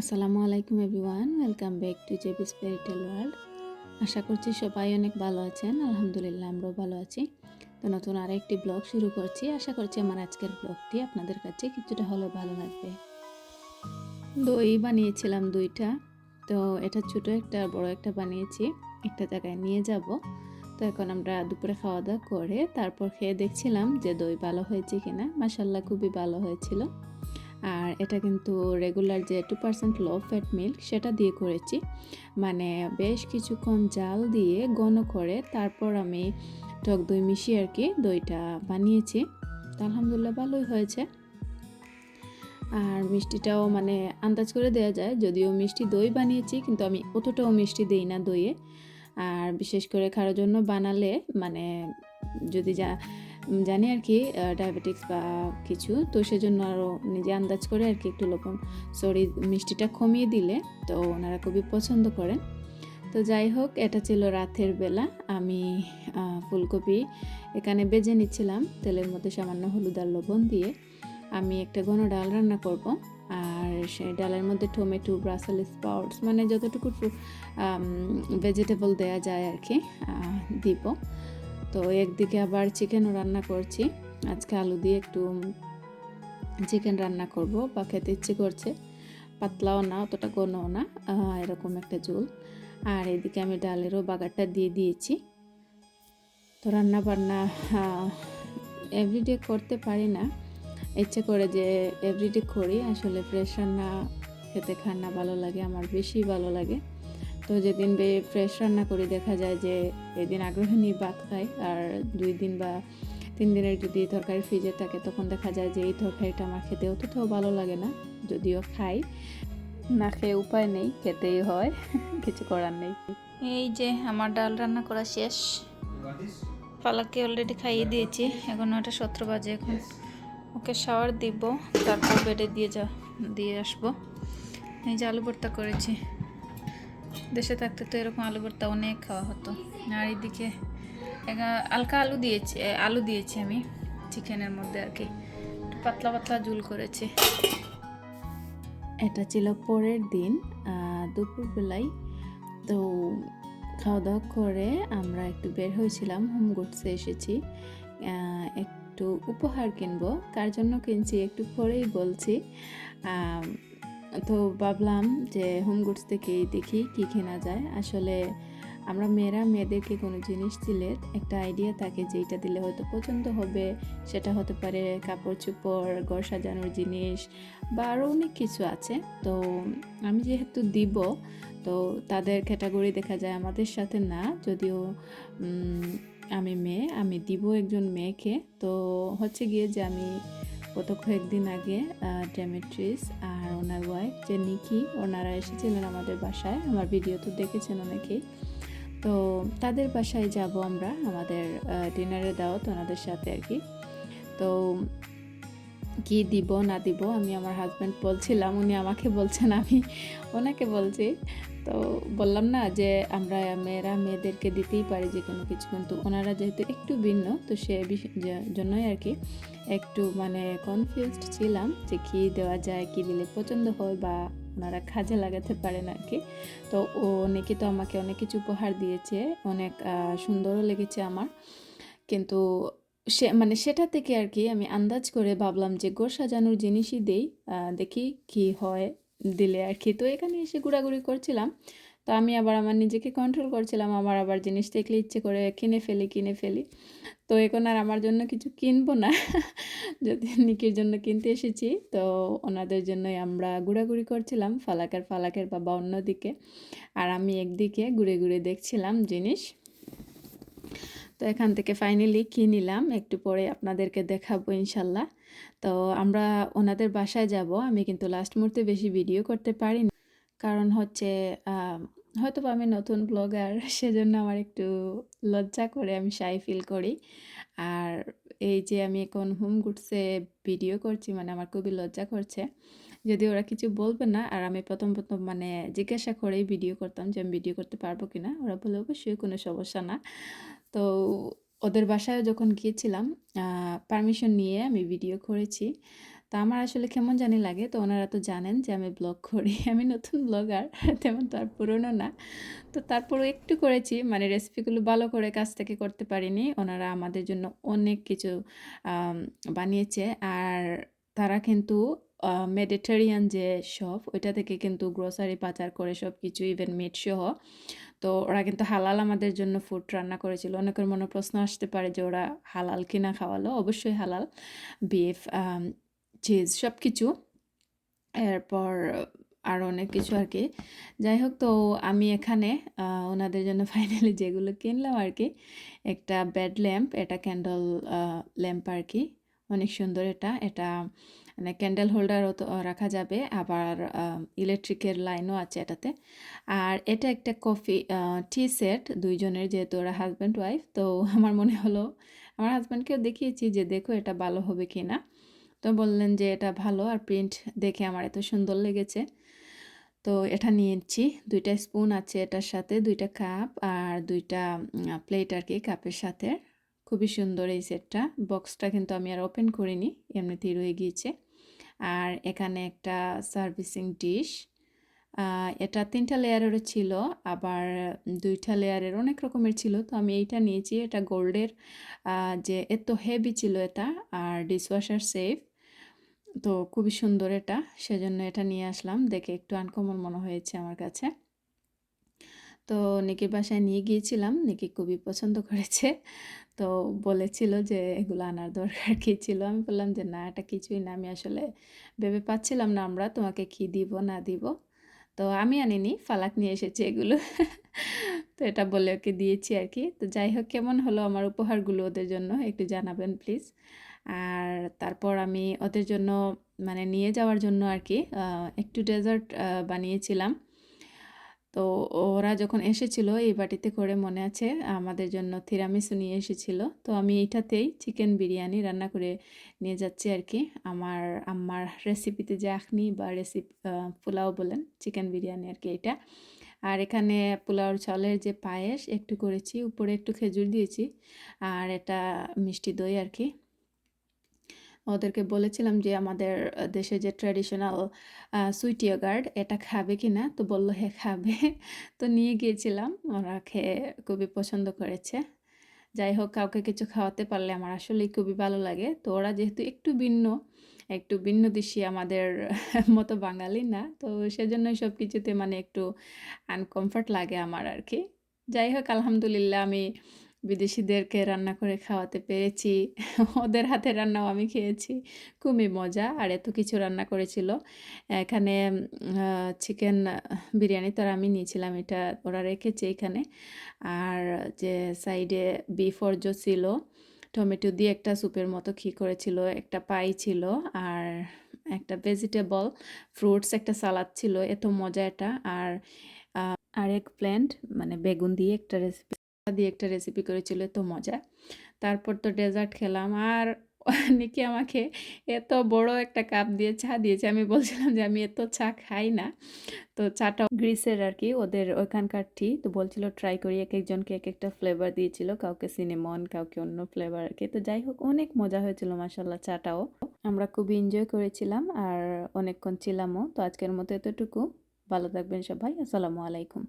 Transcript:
আসসালামু আলাইকুম everyone, welcome back to JB spiritual world. আশা করছি সবাই অনেক ভালো আছেন, আলহামদুলিল্লাহ আমরাও ভালো আছি। তো নতুন আরও একটি ব্লগ শুরু করছি। আশা করছি আমার আজকের ব্লগটি আপনাদের কাছে কিছুটা হলেও ভালো লাগবে। দই বানিয়েছিলাম দুইটা, তো এটা ছোট একটা বড় একটা বানিয়েছি। একটা জায়গায় নিয়ে যাব। তো এখন আমরা দুপুরে খাওয়া দাওয়া করে তারপর খেয়ে দেখছিলাম যে দই ভালো হয়েছে কিনা। মাসাল্লাহ খুবই ভালো হয়েছিল। আর এটা কিন্তু রেগুলার যে two percent low fat milk সেটা দিয়ে করেছি। মানে বেশ কিছুক্ষণ জাল দিয়ে ঘন করে তারপর আমি টক দই মিশিয়ে আর কি দইটা বানিয়েছি। তো আলহামদুলিল্লাহ ভালোই হয়েছে। আর মিষ্টিটাও মানে আন্দাজ করে দেওয়া যায়, যদিও মিষ্টি দই বানিয়েছি, কিন্তু আমি অতটাও মিষ্টি দিই না দইয়ে। আর বিশেষ করে কারোর জন্য বানালে মানে যদি যা জানি আর কি ডায়াবেটিক্স বা কিছু। তো সেজন্য আরও নিজে আন্দাজ করে আর কি একটু লবণ সরি মিষ্টিটা কমিয়ে দিলে তো ওনারা খুবই পছন্দ করেন। তো যাই হোক, এটা ছিল রাতের বেলা। আমি ফুলকপি এখানে বেজে নিচ্ছিলাম, তেলের মধ্যে সামান্য হলুদ আর লবণ দিয়ে। আমি একটা ঘন ডাল রান্না করব, আর সেই ডালের মধ্যে টমেটো ব্রাসেল স্পাউটস মানে যতটুকু ভেজিটেবল দেয়া যায় আর কি দিব। তো একদিকে আবার চিকেনও রান্না করছি। আজকে আলু দিয়ে একটু চিকেন রান্না করব, বা খেতে ইচ্ছে করছে। পাতলাও না, অতটা ঘনও না এরকম একটা ঝোল। আর এদিকে আমি ডালেরও বাগারটা দিয়ে দিয়েছি। তো রান্না বান্না এভরিডে করতে পারি না। ইচ্ছে করে যে এভরিডে করি, আসলে ফ্রেশ রান্না খেতে খান্না ভালো লাগে, আমার বেশি ভালো লাগে। তো যেদিন বে ফ্রেশ রান্না করি, দেখা যায় যে এদিন আগ্রহ নিয়ে ভাত খাই। আর দুই দিন বা তিন দিনের যদি তরকারি ফ্রিজে থাকে, তখন দেখা যায় যে এই তরকারিটা আমার খেতে অতটাও ভালো লাগে না। যদিও খাই, না খেয়ে উপায় নেই, খেতেই হয়, কিছু করার নেই। এই যে আমার ডাল রান্না করা শেষ। পালাকে অলরেডি খাইয়ে দিয়েছি, এখন ওটা সতেরো বাজে এখন। ওকে শাওয়ার দিব, তারপর বেডে দিয়ে যা, দিয়ে আসব। এই যে আলু ভর্তা করেছি। দেশে থাকতে তো এরকম আলু ভর্তা অনেক খাওয়া হতো। আর এদিকে হালকা আলু দিয়েছি আলু দিয়েছি আমি, চিকেনের মধ্যে আর কি। পাতলা পাতলা ঝুল করেছি। এটা ছিল পরের দিন দুপুরবেলায়। তো খাওয়া দাওয়া করে আমরা একটু বের হয়েছিলাম, হোম গুডসে এসেছি। একটু উপহার কিনবো, কার জন্য কিনছি একটু পরেই বলছি। তো ভাবলাম যে হোম গুডস থেকেই দেখি কি কেনা যায়। আসলে আমরা মেয়েরা মেয়েদেরকে কোনো জিনিস দিলে একটা আইডিয়া থাকে যে এটা দিলে হয়তো পছন্দ হবে, সেটা হতে পারে কাপড় চোপড়, ঘর সাজানোর জিনিস বা আরও অনেক কিছু আছে। তো আমি যেহেতু দিব, তো তাদের ক্যাটাগরি দেখা যায় আমাদের সাথে না, যদিও আমি মেয়ে, আমি দিব একজন মেয়েকে। তো হচ্ছে গিয়ে যে আমি গত কয়েকদিন আগে ডেমেট্রিস আর ওনার ওয়াইফ যে নিকি ওনারা এসেছিলেন আমাদের বাসায়। আমার ভিডিও তো দেখেছেন অনেকেই। তো তাদের বাসায় যাব আমরা, আমাদের ডিনারে দাওয়াত ওনাদের সাথে আর কি। তো কি দিব, না দিব, আমি আমার হাজব্যান্ড বলছিলাম, উনি আমাকে বলছেন, আমি ওনাকে বলছি তো বললাম না যে আমরা মেয়েরা মেয়েদেরকে দিতেই পারি যে কোনো কিছু, কিন্তু ওনারা যেহেতু একটু ভিন্ন, তো সে জন্যই আর কি একটু মানে কনফিউজড ছিলাম যে কী দেওয়া যায়, কী দিলে পছন্দ হয় বা ওনারা কাজে লাগাতে পারেন আর কি। তো ও অনেকে তো আমাকে অনেক কিছু উপহার দিয়েছে, অনেক সুন্দরও লেগেছে আমার। কিন্তু সে মানে সেটা থেকে আর কি আমি আন্দাজ করে ভাবলাম যে গোর সাজানোর জিনিসই দেই দেখি কি হয়। দিলে আর কি। তো এখানে এসে ঘোরাঘুরি করছিলাম। তো আমি আবার আমার নিজেকে কন্ট্রোল করছিলাম। আমার আবার জিনিস দেখলে ইচ্ছে করে কিনে ফেলি কিনে ফেলি। তো এখন আর আমার জন্য কিছু কিনবো না। যদি নিকির জন্য কিনতে এসেছি, তো ওনাদের জন্যই আমরা ঘোরাঘুরি করছিলাম, ফালাকের ফালাকের বাবা অন্যদিকে। আর আমি একদিকে ঘুরে ঘুরে দেখছিলাম জিনিস। তো এখান থেকে ফাইনালি কিনিলাম একটু পরে আপনাদেরকে দেখাবো ইনশাল্লাহ। তো আমরা ওনাদের বাসায় যাব। আমি কিন্তু লাস্ট মুহূর্তে বেশি ভিডিও করতে পারি না। কারণ হচ্ছে হয়তো আমি নতুন ব্লগার সেজন্য আমার একটু লজ্জা করে আমি সাই ফিল করি। আর এই যে আমি এখন হোম গুডসে ভিডিও করছি মানে আমার খুবই লজ্জা করছে। যদি ওরা কিছু বলবে না, আর আমি প্রথম প্রথম মানে জিজ্ঞাসা করেই ভিডিও করতাম যে আমি ভিডিও করতে পারব কি না ওরা বলে অবশ্যই কোনো সমস্যা না। তো ওদের বাসায় যখন গিয়েছিলাম পারমিশন নিয়ে আমি ভিডিও করেছি। তো আমার আসলে কেমন জানি লাগে, তো ওনারা তো জানেন যে আমি ব্লগ করি। আমি নতুন ব্লগার তেমন তো আর পুরনো না। তো তারপরও একটু করেছি মানে রেসিপিগুলো ভালো করে কাছ থেকে করতে পারিনি। ওনারা আমাদের জন্য অনেক কিছু বানিয়েছে। আর তারা কিন্তু মেডিটেরিয়ান যে শপ ওইটা থেকে কিন্তু গ্রোসারি পাচার করে সব কিছু ইভেন মিট সহ। তো ওরা কিন্তু হালাল আমাদের জন্য ফুড রান্না করেছিল। অনেকের মনে প্রশ্ন আসতে পারে যে ওরা হালাল কিনা খাওয়ালো। অবশ্যই হালাল। বিফ চিজ সব কিছু এরপর আরও অনেক কিছু আর কি। যাই হোক, তো আমি এখানে ওনাদের জন্য ফাইনালি যেগুলো কিনলাম আর কি, একটা বেড ল্যাম্প এটা ক্যান্ডল ল্যাম্প আর কি। অনেক সুন্দর এটা। এটা মানে ক্যান্ডেল হোল্ডারও তো রাখা যাবে। আবার ইলেকট্রিকের লাইনও আছে এটাতে। আর এটা একটা কফি টি সেট দুইজনের, যেহেতু ওরা হাজব্যান্ড ওয়াইফ, তো আমার মনে হলো, আমার হাজব্যান্ডকেও দেখিয়েছি যে দেখো এটা ভালো হবে কি না তো বললেন যে এটা ভালো, আর প্রিন্ট দেখে আমার এত সুন্দর লেগেছে। তো এটা নিয়েছি। দুইটা স্পুন আছে এটার সাথে, দুইটা কাপ আর দুইটা প্লেট আর কি কাপের সাথে। খুবই সুন্দর এই সেটটা। বক্সটা কিন্তু আমি আর ওপেন করিনি, এমনিতেই রয়ে গিয়েছে। আর এখানে একটা সার্ভিসিং ডিশ এটা তিনটা লেয়ারেরও ছিল, আবার দুইটা লেয়ারের অনেক রকমের ছিল, তো আমি এইটা নিয়েছি। এটা গোল্ডের যে এত হেভি ছিল এটা, আর ডিশওয়াশার সেফ তো খুবই সুন্দর এটা, সেজন্য এটা নিয়ে আসলাম। দেখে একটু আনকমন মনে হয়েছে আমার কাছে। তো নিকির বাসায় নিয়ে গিয়েছিলাম। নিকি খুবই পছন্দ করেছে। তো বলেছিল যে, এগুলো আনার দরকার কী ছিল? আমি বললাম যে, না, এটা কিছুই না। আমি আসলে ভেবে পাচ্ছিলাম না আমরা। তোমাকে কি দিব, না দিব? তো আমি আনিনি, ফালাক নিয়ে এসেছি এগুলো। তো এটা বলে ওকে দিয়েছি আর কি তো যাই হোক, কেমন হলো আমার উপহারগুলো ওদের জন্য? একটু জানাবেন, প্লিজ। আর তারপর আমি ওদের জন্য মানে নিয়ে যাওয়ার জন্য আর কি একটু ডেজার্ট বানিয়েছিলাম। তো ওরা যখন এসেছিল এই বাটিতে করে মনে আছে, আমাদের জন্য তিরামিসু নিয়ে এসেছিল। তো আমি এইটাতেই চিকেন বিরিয়ানি রান্না করে নিয়ে যাচ্ছি আর কি। আমার আমার রেসিপিতে যে আখনি বা রেসিপি পোলাও বলেন চিকেন বিরিয়ানি আর কি এটা আর এখানে পোলাওর চালের যে পায়েস, একটু করেছি, উপরে একটু খেজুর দিয়েছি। আর এটা মিষ্টি দই আর কি। ওদেরকে বলেছিলাম যে আমাদের দেশে যে ট্র্যাডিশনাল সুইট ইয়োগার্ট এটা খাবে কি না তো বলল হ্যাঁ খাবে। তো নিয়ে গিয়েছিলাম। ওরা খেয়ে খুবই পছন্দ করেছে। যাই হোক, কাউকে কিছু খাওয়াতে পারলে আমার আসলেই খুবই ভালো লাগে। তো ওরা যেহেতু একটু ভিন্ন একটু ভিন্ন দেশি আমাদের মতো বাঙালি না, তো সেজন্য সব কিছুতে মানে একটু আনকমফর্ট লাগে আমার আর কি। যাই হোক, আলহামদুলিল্লাহ আমি বিদেশিদেরকে রান্না করে খাওয়াতে পেরেছি। ওদের হাতে রান্নাও আমি খেয়েছি। খুবই মজা, আর এত কিছু রান্না করেছিল। এখানে চিকেন বিরিয়ানি তো আমি নিয়েছিলাম, এটা ওরা রেখেছে এখানে। আর যে সাইডে বিফ অর্জ ছিল, টমেটো দিয়ে একটা স্যুপের মতো ঘি করেছিল, একটা পাই ছিল, আর একটা ভেজিটেবল ফ্রুটস একটা সালাদ ছিল, এত মজা এটা। আর আর এক প্ল্যান্ট মানে বেগুন দিয়ে একটা রেসিপি দিয়ে একটা রেসিপি করেছিল, এত মজা। তারপর তো ডেজার্ট খেলাম। আর নিকি আমাকে এত বড় একটা কাপ দিয়ে চা দিয়েছে। আমি বলছিলাম যে, আমি এত চা খাই না। তো চাটা গ্রিসের আর কি, ওদের ওইখানকার টি তো বলছিল ট্রাই করি। এক একজনকে এক একটা ফ্লেভার দিয়েছিল। কাউকে সিনেমন কাউকে অন্য ফ্লেভার আর কি। তো যাই হোক, অনেক মজা হয়েছিল মাসাল্লাহ চাটাও। আমরা খুবই এনজয় করেছিলাম আর অনেকক্ষণ ছিলামও। তো আজকের মতো এতটুকু। ভালো থাকবেন সবাই। আসসালামু আলাইকুম।